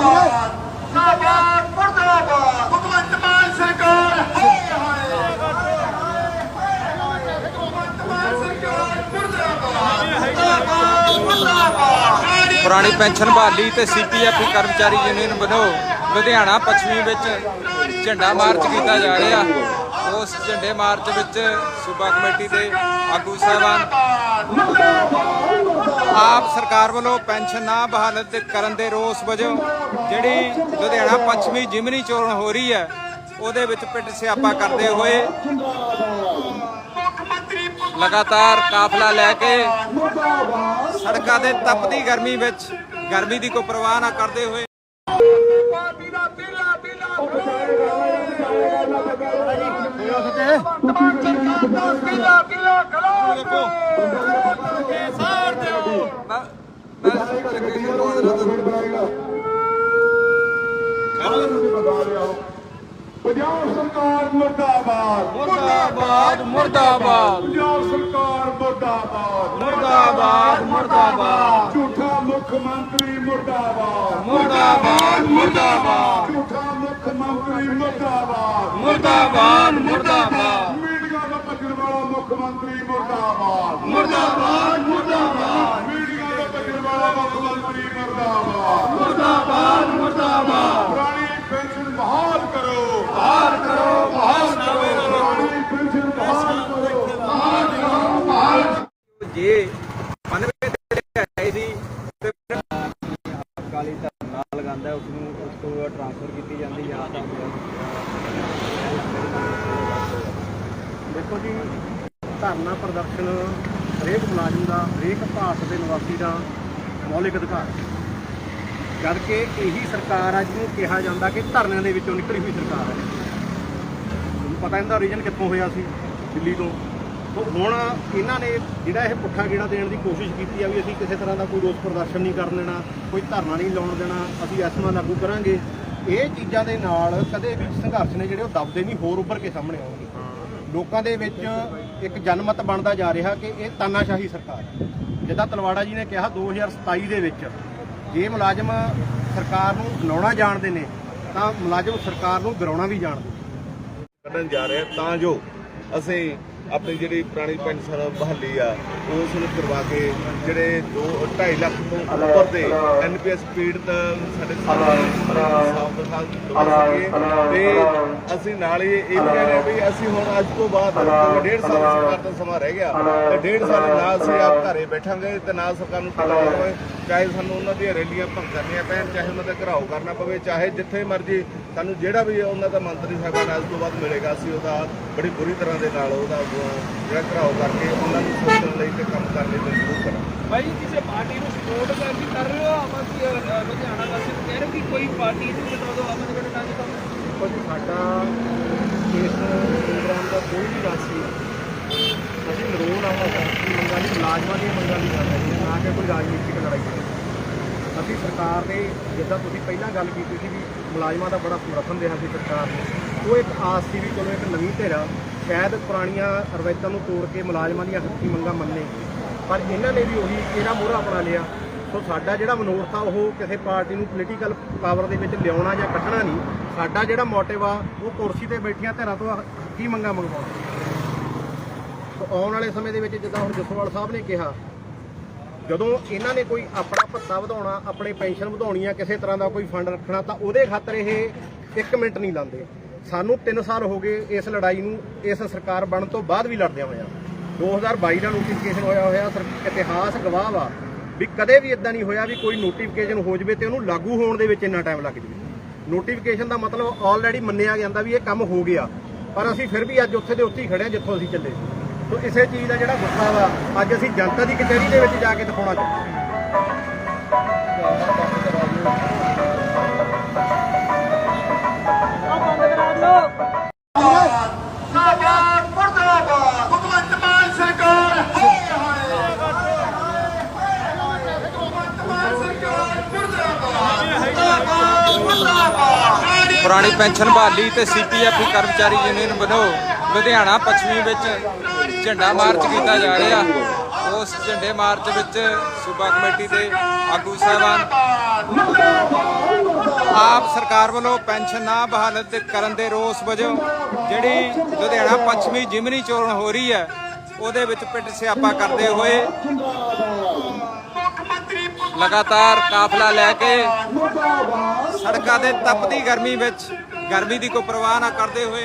ਮੁਰਦਾਬਾਦ ਮੁਰਦਾਬਾਦ ਭਗਵੰਤ ਮਾਨ ਸਰਕਾਰ ਹਾਏ ਹਾਏ ਭਗਵੰਤ ਮਾਨ ਸਰਕਾਰ ਮੁਰਦਾਬਾਦ ਮੁਰਦਾਬਾਦ ਪੁਰਾਣੀ ਪੈਨਸ਼ਨ ਬਹਾਲੀ ਤੇ ਸੀਪੀਐਫ ਕਰਮਚਾਰੀ ਯੂਨੀਅਨ ਵੱਲੋਂ ਲੁਧਿਆਣਾ ਪੱਛਮੀ ਵਿੱਚ ਝੰਡਾ ਮਾਰਚ ਕੀਤਾ ਜਾ ਰਿਹਾ। ਉਸ ਝੰਡੇ ਮਾਰਚ ਵਿੱਚ ਸੂਬਾ ਕਮੇਟੀ ਦੇ ਆਗੂ ਸਾਹਿਬਾਨ, ਆਪ ਸਰਕਾਰ ਵੱਲੋਂ ਪੈਨਸ਼ਨ ਨਾ ਬਹਾਲ ਕਰਨ ਦੇ ਰੋਸ ਵਜੋਂ ਜਿਹੜੀ ਲੁਧਿਆਣਾ ਪੱਛਮੀ ਜਿਮਨੀ ਚੋਣ ਹੋ ਰਹੀ ਹੈ, ਉਹਦੇ ਵਿੱਚ ਪਿੱਟ ਸਿਆਪਾ ਕਰਦੇ ਹੋਏ ਲਗਾਤਾਰ ਕਾਫਲਾ ਲੈ ਕੇ ਸੜਕਾਂ ਦੇ ਤਪਦੀ ਗਰਮੀ ਵਿੱਚ, ਗਰਮੀ ਦੀ ਕੋਈ ਪਰਵਾਹ ਨਾ ਕਰਦੇ ਹੋਏ ਪਾਰਟੀ ਦਾ ਪੀਲਾ ਪੀਲਾ ਤਮਾਮ ਸਰਕਾਰ ਦਾ ਪੀਲਾ ਪੀਲਾ ਖਲਾਸ ਕੇ ਸਾਰ ਦਿਓ ਮੈਂ- ਮੈਂ- ਪੰਜਾਬ ਸਰਕਾਰ ਮੁਰਦਾਬਾਦ ਮੁਰਦਾਬਾਦ। ਮੁਰਦਾਬਾਦ ਪੰਜਾਬ ਸਰਕਾਰ ਮੁਰਦਾਬਾਦ। ਮੁਰਦਾਬਾਦ ਮੁਰਦਾਬਾਦ ਝੂਠਾ ਮੁੱਖ ਮੰਤਰੀ ਮੁਰਦਾਬਾਦ। ਮੁਰਦਾਬਾਦ ਮੁਰਦਾਬਾਦ। ਝੂਠਾ ਮੰਤਰੀ ਮੁਰਦਾਬਾਦ। ਮੁਰਦਾਬਾਦ ਮੁਰਦਾਬਾਦ। ਮੀਡੀਆ ਦਾ ਭੱਜਣ ਵਾਲਾ ਮੁੱਖ ਮੰਤਰੀ ਮੁਰਦਾਬਾਦ। ਮੁਰਦਾਬਾਦ ਮੁਰਦਾਬਾਦ। ਮੀਡੀਆ ਦਾ ਭੱਜਣ ਵਾਲਾ ਮੁੱਖ ਮੰਤਰੀ ਮੁਰਦਾਬਾਦ। ਮੁਰਦਾਬਾਦ ਮੁਰਦਾਬਾਦ। ਪੁਰਾਣੀ ਪੈਨਸ਼ਨ ਬਹਾਲ ਕਰੋ। ਬਹਾਲ ਕਰੋ ਬਹਾਲ ਕਰੋ। ਪੁਰਾਣੀ ਪੈਨਸ਼ਨ ਬਹਾਲ ਕਰੋ। ਜੇ ਮਨਵੇ ਤੇ ਆਈ ਸੀ ਤੇ ਅਕਾਲੀ ਧਰਮ ਨਾਲ ਲਗਾਉਂਦਾ ਉਸ ਨੂੰ ਉਸ ਤੋਂ ਟ੍ਰਾਂਸਫਰ ਕੀਤੀ ਜਾਂਦੀ ਜਾਂ ਤਾਂ ਦੇਖੋ ਜੀ, ਧਰਨਾ ਪ੍ਰਦਰਸ਼ਨ ਹਰੇਕ ਮੁਲਾਜ਼ਮ ਦਾ, ਹਰੇਕ ਭਾਰਤ ਦੇ ਨਿਵਾਸੀ ਦਾ ਮੌਲਿਕ ਅਧਿਕਾਰ ਹੈ। ਜਦ ਕਿ ਇਹੀ ਸਰਕਾਰ ਆ ਜਿਹਨੂੰ ਕਿਹਾ ਜਾਂਦਾ ਕਿ ਧਰਨਿਆਂ ਦੇ ਵਿੱਚੋਂ ਨਿਕਲੀ ਹੋਈ ਸਰਕਾਰ ਹੈ। ਤੁਹਾਨੂੰ ਪਤਾ ਇਹਦਾ ਰੀਜਨ ਕਿੱਥੋਂ ਹੋਇਆ ਸੀ? ਦਿੱਲੀ ਤੋਂ। ਤੋਂ ਹੁਣ ਇਹਨਾਂ ਨੇ ਜਿਹੜਾ ਇਹ ਪੁੱਠਾ ਗੇੜਾ ਦੇਣ ਦੀ ਕੋਸ਼ਿਸ਼ ਕੀਤੀ ਆ ਵੀ ਅਸੀਂ ਕਿਸੇ ਤਰ੍ਹਾਂ ਦਾ ਕੋਈ ਰੋਸ ਪ੍ਰਦਰਸ਼ਨ ਨਹੀਂ ਕਰਨ ਦੇਣਾ, ਕੋਈ ਧਰਨਾ ਨਹੀਂ ਲਾਉਣ ਦੇਣਾ, ਅਸੀਂ ਐਸਮਾ ਲਾਗੂ ਕਰਾਂਗੇ। ਇਹ ਚੀਜ਼ਾਂ ਦੇ ਨਾਲ ਕਦੇ ਵੀ ਸੰਘਰਸ਼ ਨੇ ਜਿਹੜੇ ਉਹ ਦਬਦੇ ਨਹੀਂ, ਹੋਰ ਉੱਭਰ ਕੇ ਸਾਹਮਣੇ ਆਉਣਗੇ। ਲੋਕਾਂ ਦੇ ਵਿੱਚ ਇੱਕ ਜਨਮਤ ਬਣਦਾ ਜਾ ਰਿਹਾ ਕਿ ਇਹ ਤਾਨਾਸ਼ਾਹੀ ਸਰਕਾਰ ਹੈ ਜਿੱਦਾਂ ਤਲਵਾੜਾ ਜੀ ਨੇ ਕਿਹਾ 2027 ਦੇ ਵਿੱਚ ਜੇ ਮੁਲਾਜ਼ਮ ਸਰਕਾਰ ਨੂੰ ਲਾਉਣਾ ਜਾਣਦੇ ਨੇ, ਤਾਂ ਮੁਲਾਜ਼ਮ ਸਰਕਾਰ ਨੂੰ ਗਿਰਾਉਣਾ ਵੀ ਜਾਣਦੇ ਨੇ। ਕੱਢਣ ਜਾ ਰਹੇ ਤਾਂ ਜੋ ਅਸੀਂ ਆਪਣੀ ਜਿਹੜੀ ਪੁਰਾਣੀ ਪੈਨਸ਼ਨ ਬਹਾਲੀ ਆ ਉਸ ਨੂੰ ਕਰਵਾ ਕੇ ਜਿਹੜੇ 2 2.5 ਲੱਖ ਤੋਂ ਉੱਪਰ ਦੇ ਐਨਪੀਐਸ ਪੀੜਤ ਸਾਡੇ ਤੇ ਅਸੀਂ ਨਾਲ ਹੀ ਇਹ ਕਹਿ ਰਹੇ ਵੀ ਅਸੀਂ ਹੁਣ ਅੱਜ ਤੋਂ ਬਾਅਦ ਡੇਢ ਸਾਲ ਸਰਕਾਰ ਦਾ ਸਮਾਂ ਰਹਿ ਗਿਆ। ਤੇ ਡੇਢ ਸਾਲ ਨਾ ਅਸੀਂ ਆਪ ਘਰੇ ਬੈਠਾਂਗੇ ਤੇ ਨਾ ਸਰਕਾਰ ਨੂੰ ਹੋਵੇ ਚਾਹੇ ਸਾਨੂੰ ਉਹਨਾਂ ਦੀਆਂ ਰੈਲੀਆਂ ਭੰਗ ਕਰਨੀਆਂ ਪੈਣ ਚਾਹੇ ਉਹਨਾਂ ਦਾ ਘਰਾਓ ਕਰਨਾ ਪਵੇ ਚਾਹੇ ਜਿੱਥੇ ਮਰਜ਼ੀ ਸਾਨੂੰ ਜਿਹੜਾ ਵੀ ਉਹਨਾਂ ਦਾ ਮੰਤਰੀ ਸਾਹਿਬਾਨ ਅੱਜ ਤੋਂ ਬਾਅਦ ਮਿਲੇਗਾ ਅਸੀਂ ਉਹਦਾ ਬੜੀ ਬੁਰੀ ਤਰ੍ਹਾਂ ਦੇ ਨਾਲ ਉਹਦਾ ਜਿਹੜਾ ਘਰਾਓ ਕਰਕੇ ਉਹਨਾਂ ਨੂੰ ਸੋਚਣ ਲਈ ਤੇ ਕੰਮ ਕਰਨ ਲਈ ਮਜਬੂਰ ਕਰਾਂਗੇ। ਭਾਈ ਕਿਸੇ ਪਾਰਟੀ ਨੂੰ ਸਪੋਰਟ ਕਰਦੀ ਕਰ ਰਹੇ ਹੋ? ਆਪਾਂ ਕੀ ਅ, ਅ, ਲੁਧਿਆਣਾ ਵਾਸੀ ਨੂੰ ਕਹਿ ਰਹੇ ਕਿ ਕੋਈ ਪਾਰਟੀ ਨੂੰ ਬਤਾ ਦਿਓ ਆਪਾਂ ਜਿਹੜੇ ਨਾਲ ਕੰਮ ਦੇਖੋ ਜੀ ਸਾਡਾ ਇਸ ਪ੍ਰੋਗਰਾਮ ਦਾ ਕੋਈ ਵੀ ਰਾਸੀ ਅਸੀਂ ਨਰੋਲ ਆਵਾਂ ਮੰਗਾਂ ਦੀ ਮੁਲਾਜ਼ਮਾਂ ਦੀਆਂ ਮੰਗਾਂ ਦੀ ਗੱਲ ਹੈ, ਨਾ ਕਿ ਕੋਈ ਰਾਜਨੀਤਿਕ ਲੜਾਈ ਹੈ। ਅਸੀਂ ਸਰਕਾਰ ਦੇ, ਜਿੱਦਾਂ ਤੁਸੀਂ ਪਹਿਲਾਂ ਗੱਲ ਕੀਤੀ ਸੀ ਵੀ ਮੁਲਾਜ਼ਮਾਂ ਦਾ ਬੜਾ ਸਮਰਥਨ ਰਿਹਾ ਸੀ ਸਰਕਾਰ ਨੂੰ, ਉਹ ਇੱਕ ਆਸ ਸੀ ਵੀ ਚਲੋ ਇੱਕ ਨਵੀਂ ਧਿਰਾ ਸ਼ਾਇਦ ਪੁਰਾਣੀਆਂ ਰਵਾਇਤਾਂ ਨੂੰ ਤੋੜ ਕੇ ਮੁਲਾਜ਼ਮਾਂ ਦੀਆਂ ਹੱਕੀ ਮੰਗਾਂ ਮੰਨੇ। ਪਰ ਇਹਨਾਂ ਨੇ ਵੀ ਉਹੀ ਕਿਹੜਾ ਮੋਹਰਾ ਅਪਣਾ ਲਿਆ, ਸੋ ਸਾਡਾ ਜਿਹੜਾ ਮਨੋਰਥ ਆ, ਉਹ ਕਿਸੇ ਪਾਰਟੀ ਨੂੰ ਪੋਲੀਟੀਕਲ ਪਾਵਰ ਦੇ ਵਿੱਚ ਲਿਆਉਣਾ ਜਾਂ ਕੱਢਣਾ ਨਹੀਂ, ਸਾਡਾ ਜਿਹੜਾ ਮੋਟਿਵ ਆ, ਉਹ ਕੁਰਸੀ ਤੇ ਬੈਠੀਆਂ ਧਿਰਾਂ ਤੋਂ ਹੱਕੀ ਮੰਗਾਂ ਮੰਗਵਾਉਣਾ। ਆਉਣ ਵਾਲੇ ਸਮੇਂ ਦੇ ਵਿੱਚ ਜਿੱਦਾਂ ਹੁਣ ਜਸਵਾਲ ਸਾਹਿਬ ਨੇ ਕਿਹਾ, ਜਦੋਂ ਇਹਨਾਂ ਨੇ ਕੋਈ ਆਪਣਾ ਭੱਤਾ ਵਧਾਉਣਾ, ਆਪਣੇ ਪੈਨਸ਼ਨ ਵਧਾਉਣੀ ਆ, ਕਿਸੇ ਤਰ੍ਹਾਂ ਦਾ ਕੋਈ ਫੰਡ ਰੱਖਣਾ, ਤਾਂ ਉਹਦੇ ਖਾਤਰ ਇਹ 1 ਮਿੰਟ ਨਹੀਂ ਲਾਉਂਦੇ। ਸਾਨੂੰ 3 ਸਾਲ ਹੋ ਗਏ ਇਸ ਲੜਾਈ ਨੂੰ, ਇਸ ਸਰਕਾਰ ਬਣਨ ਤੋਂ ਬਾਅਦ ਵੀ ਲੜਦਿਆਂ ਹੋਇਆ। 2022 ਦਾ ਨੋਟੀਫਿਕੇਸ਼ਨ ਹੋਇਆ ਹੋਇਆ, ਸਰ, ਇਤਿਹਾਸ ਗਵਾਹ ਵਾ ਵੀ ਕਦੇ ਵੀ ਇਦਾਂ ਨਹੀਂ ਹੋਇਆ ਵੀ ਕੋਈ ਨੋਟੀਫਿਕੇਸ਼ਨ ਹੋ ਜਵੇ ਤੇ ਉਹਨੂੰ ਲਾਗੂ ਹੋਣ ਦੇ ਵਿੱਚ ਇੰਨਾ ਟਾਈਮ ਲੱਗ ਜਵੇ। ਨੋਟੀਫਿਕੇਸ਼ਨ ਦਾ ਮਤਲਬ ਆਲਰੇਡੀ ਮੰਨਿਆ ਜਾਂਦਾ ਵੀ ਇਹ ਕੰਮ ਹੋ ਗਿਆ, ਪਰ ਅਸੀਂ ਫਿਰ ਵੀ ਅੱਜ ਉੱਥੇ ਦੇ ਉੱਥੇ ਹੀ ਖੜੇ ਹਾਂ ਜਿੱਥੋਂ ਅਸੀਂ ਚੱਲੇ। ਸੀ ਤੋ ਇਸੇ ਚੀਜ਼ ਦਾ ਜਿਹੜਾ ਗੁੱਸਾ ਵਾ, ਅੱਜ ਅਸੀਂ ਜਨਤਾ ਦੀ ਕਚਹਿਰੀ ਦੇ ਵਿੱਚ ਜਾ ਕੇ ਦਿਖਾਉਣਾ ਚਾਹੁੰਦੇ ਹਾਂ। ਪੁਰਾਣੀ ਪੈਨਸ਼ਨ ਬਹਾਲੀ ਤੇ ਸੀਪੀਐਫ ਕਰਮਚਾਰੀ ਯੂਨੀਅਨ ਵੱਲੋਂ ਲੁਧਿਆਣਾ ਪੱਛਮੀ ਵਿੱਚ ਝੰਡਾ ਮਾਰਚ ਕੀਤਾ ਜਾ ਰਿਹਾ। ਉਸ ਝੰਡੇ ਮਾਰਚ ਵਿੱਚ ਸੂਬਾ ਕਮੇਟੀ ਦੇ ਆਗੂ ਸਾਹਿਬਾਨ, ਆਪ ਸਰਕਾਰ ਵੱਲੋਂ ਪੈਨਸ਼ਨ ਨਾ ਬਹਾਲ ਕਰਨ ਦੇ ਰੋਸ ਵਜੋਂ ਜਿਹੜੀ ਲੁਧਿਆਣਾ ਪੱਛਮੀ ਜਿਮਨੀ ਚੋਣ ਹੋ ਰਹੀ ਹੈ, ਉਹਦੇ ਵਿੱਚ ਪਿੱਟ ਸਿਆਪਾ ਕਰਦੇ ਹੋਏ ਲਗਾਤਾਰ ਕਾਫਲਾ ਲੈ ਕੇ ਸੜਕਾਂ 'ਤੇ ਤਪਦੀ ਗਰਮੀ ਵਿੱਚ, ਗਰਮੀ ਦੀ ਕੋਈ ਪਰਵਾਹ ਨਾ ਕਰਦੇ ਹੋਏ।